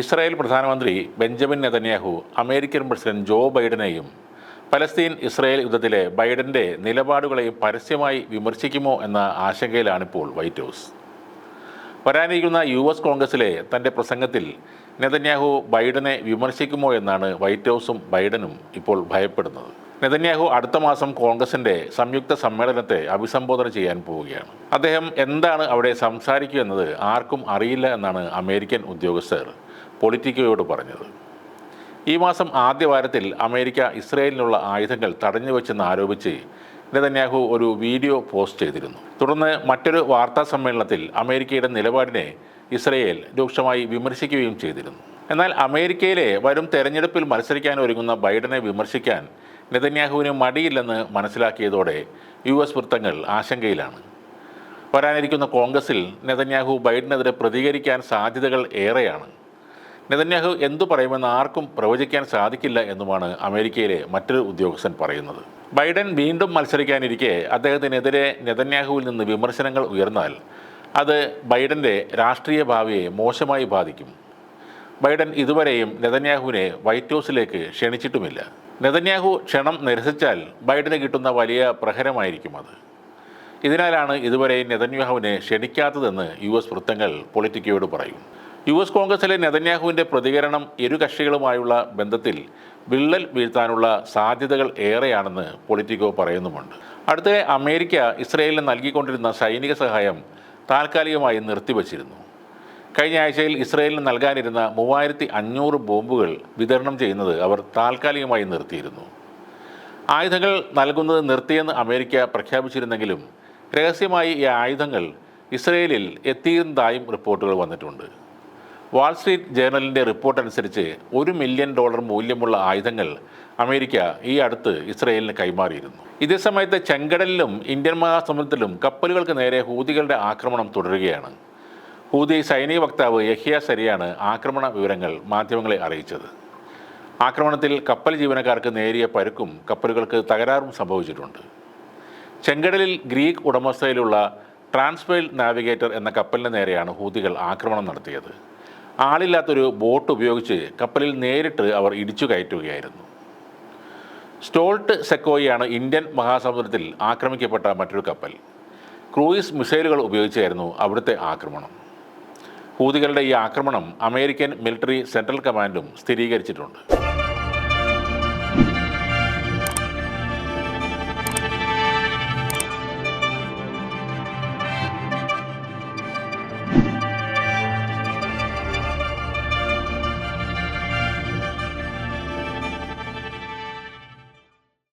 Israel പ്രധാനമന്ത്രി Benjamin Netanyahu American president Joe ബൈഡനെയും Palestine Israel യുദ്ധത്തിലെ ബൈഡന്റെ നിലപാടുകളെയും പരസ്യമായി വിമർശിക്കുമോ എന്ന ആശങ്കയിലാണിപ്പോൾ വൈറ്റ് ഹൗസ്. വരാനിരിക്കുന്ന യു എസ് കോൺഗ്രസിലെ തന്റെ പ്രസംഗത്തിൽ നെതന്യാഹു ബൈഡനെ വിമർശിക്കുമോ എന്നാണ് വൈറ്റ് ഹൗസും ബൈഡനും ഇപ്പോൾ ഭയപ്പെടുന്നത്. നെതന്യാഹു അടുത്ത മാസം കോൺഗ്രസിന്റെ സംയുക്ത സമ്മേളനത്തെ അഭിസംബോധന ചെയ്യാൻ പോവുകയാണ്. അദ്ദേഹം എന്താണ് അവിടെ സംസാരിക്കുക എന്നത് ആർക്കും അറിയില്ല എന്നാണ് അമേരിക്കൻ ഉദ്യോഗസ്ഥർ പൊളിറ്റിക്കോയോട് പറഞ്ഞത്. ഈ മാസം ആദ്യ വാരത്തിൽ അമേരിക്ക ഇസ്രയേലിനുള്ള ആയുധങ്ങൾ തടഞ്ഞു വെച്ചെന്ന് ആരോപിച്ച് നെതന്യാഹു ഒരു വീഡിയോ പോസ്റ്റ് ചെയ്തിരുന്നു. തുടർന്ന് മറ്റൊരു വാർത്താ സമ്മേളനത്തിൽ അമേരിക്കയുടെ നിലപാടിനെ ഇസ്രയേൽ രൂക്ഷമായി വിമർശിക്കുകയും ചെയ്തിരുന്നു. എന്നാൽ അമേരിക്കയിലെ വരും തെരഞ്ഞെടുപ്പിൽ മത്സരിക്കാൻ ഒരുങ്ങുന്ന ബൈഡനെ വിമർശിക്കാൻ നെതന്യാഹുവിന് മടിയില്ലെന്ന് മനസ്സിലാക്കിയതോടെ യു എസ് വൃത്തങ്ങൾ ആശങ്കയിലാണ്. വരാനിരിക്കുന്ന കോൺഗ്രസിൽ നെതന്യാഹു ബൈഡനെതിരെ പ്രതികരിക്കാൻ സാധ്യതകൾ ഏറെയാണ്. നെതന്യാഹു എന്തു പറയുമെന്ന് ആർക്കും പ്രവചിക്കാൻ സാധിക്കില്ല എന്നുമാണ് അമേരിക്കയിലെ മറ്റൊരു ഉദ്യോഗസ്ഥൻ പറയുന്നത്. ബൈഡൻ വീണ്ടും മത്സരിക്കാനിരിക്കെ അദ്ദേഹത്തിനെതിരെ നെതന്യാഹുവിൽ നിന്ന് വിമർശനങ്ങൾ ഉയർന്നാൽ അത് ബൈഡന്റെ രാഷ്ട്രീയ ഭാവിയെ മോശമായി ബാധിക്കും. ബൈഡൻ ഇതുവരെയും നെതന്യാഹുവിനെ വൈറ്റ് ഹൗസിലേക്ക് ക്ഷണിച്ചിട്ടുമില്ല. നെതന്യാഹു ക്ഷണം നിരസിച്ചാൽ ബൈഡന് കിട്ടുന്ന വലിയ പ്രഹരമായിരിക്കും അത്. ഇതിനാലാണ് ഇതുവരെ നെതന്യാഹുവിനെ ക്ഷണിക്കാത്തതെന്ന് യു എസ് വൃത്തങ്ങൾ പൊളിറ്റിക്കയോട് പറയും. യു എസ് കോൺഗ്രസിലെ നെതന്യാഹുവിന്റെ പ്രതികരണം ഇരു കക്ഷികളുമായുള്ള ബന്ധത്തിൽ വിള്ളൽ വീഴ്ത്താനുള്ള സാധ്യതകൾ ഏറെയാണെന്ന് പൊളിറ്റിക്കോ പറയുന്നുമുണ്ട്. അടുത്തിടെ അമേരിക്ക ഇസ്രയേലിന് നൽകിക്കൊണ്ടിരുന്ന സൈനിക സഹായം താൽക്കാലികമായി നിർത്തിവച്ചിരുന്നു. കഴിഞ്ഞ ആഴ്ചയിൽ ഇസ്രയേലിന് നൽകാനിരുന്ന മൂവായിരത്തി അഞ്ഞൂറ് ബോംബുകൾ വിതരണം ചെയ്യുന്നത് അവർ താൽക്കാലികമായി നിർത്തിയിരുന്നു. ആയുധങ്ങൾ നൽകുന്നത് നിർത്തിയെന്ന് അമേരിക്ക പ്രഖ്യാപിച്ചിരുന്നെങ്കിലും രഹസ്യമായി ഈ ആയുധങ്ങൾ ഇസ്രയേലിൽ എത്തിയിരുന്നതായും റിപ്പോർട്ടുകൾ വന്നിട്ടുണ്ട്. വാൾസ്ട്രീറ്റ് ജേർണലിന്റെ റിപ്പോർട്ട് അനുസരിച്ച് ഒരു മില്യൺ ഡോളർ മൂല്യമുള്ള ആയുധങ്ങൾ അമേരിക്ക ഈ അടുത്ത് ഇസ്രയേലിന് കൈമാറിയിരുന്നു. ഇതേ സമയത്ത് ചെങ്കടലിലും ഇന്ത്യൻ മഹാസമുദ്രത്തിലും കപ്പലുകൾക്ക് നേരെ ഹൂതികളുടെ ആക്രമണം തുടരുകയാണ്. ഹൂതി സൈനിക വക്താവ് യഹിയ സരിയാണ് ആക്രമണ വിവരങ്ങൾ മാധ്യമങ്ങളെ അറിയിച്ചത്. ആക്രമണത്തിൽ കപ്പൽ ജീവനക്കാർക്ക് നേരിയ പരുക്കും കപ്പലുകൾക്ക് തകരാറും സംഭവിച്ചിട്ടുണ്ട്. ചെങ്കടലിൽ ഗ്രീക്ക് ഉടമസ്ഥയിലുള്ള ട്രാൻസ്പെയിൽ നാവിഗേറ്റർ എന്ന കപ്പലിന് നേരെയാണ് ഹൂതികൾ ആക്രമണം നടത്തിയത്. ആളില്ലാത്തൊരു ബോട്ട് ഉപയോഗിച്ച് കപ്പലിൽ നേരിട്ട് അവർ ഇടിച്ചു കയറ്റുകയായിരുന്നു. സ്റ്റോൾട്ട് സെക്കോയിയാണ് ഇന്ത്യൻ മഹാസമുദ്രത്തിൽ ആക്രമിക്കപ്പെട്ട മറ്റൊരു കപ്പൽ. ക്രൂയിസ് മിസൈലുകൾ ഉപയോഗിച്ചായിരുന്നു അവിടുത്തെ ആക്രമണം. ഹൂതികളുടെ ഈ ആക്രമണം അമേരിക്കൻ മിലിറ്ററി സെൻട്രൽ കമാൻഡും സ്ഥിരീകരിച്ചിട്ടുണ്ട്.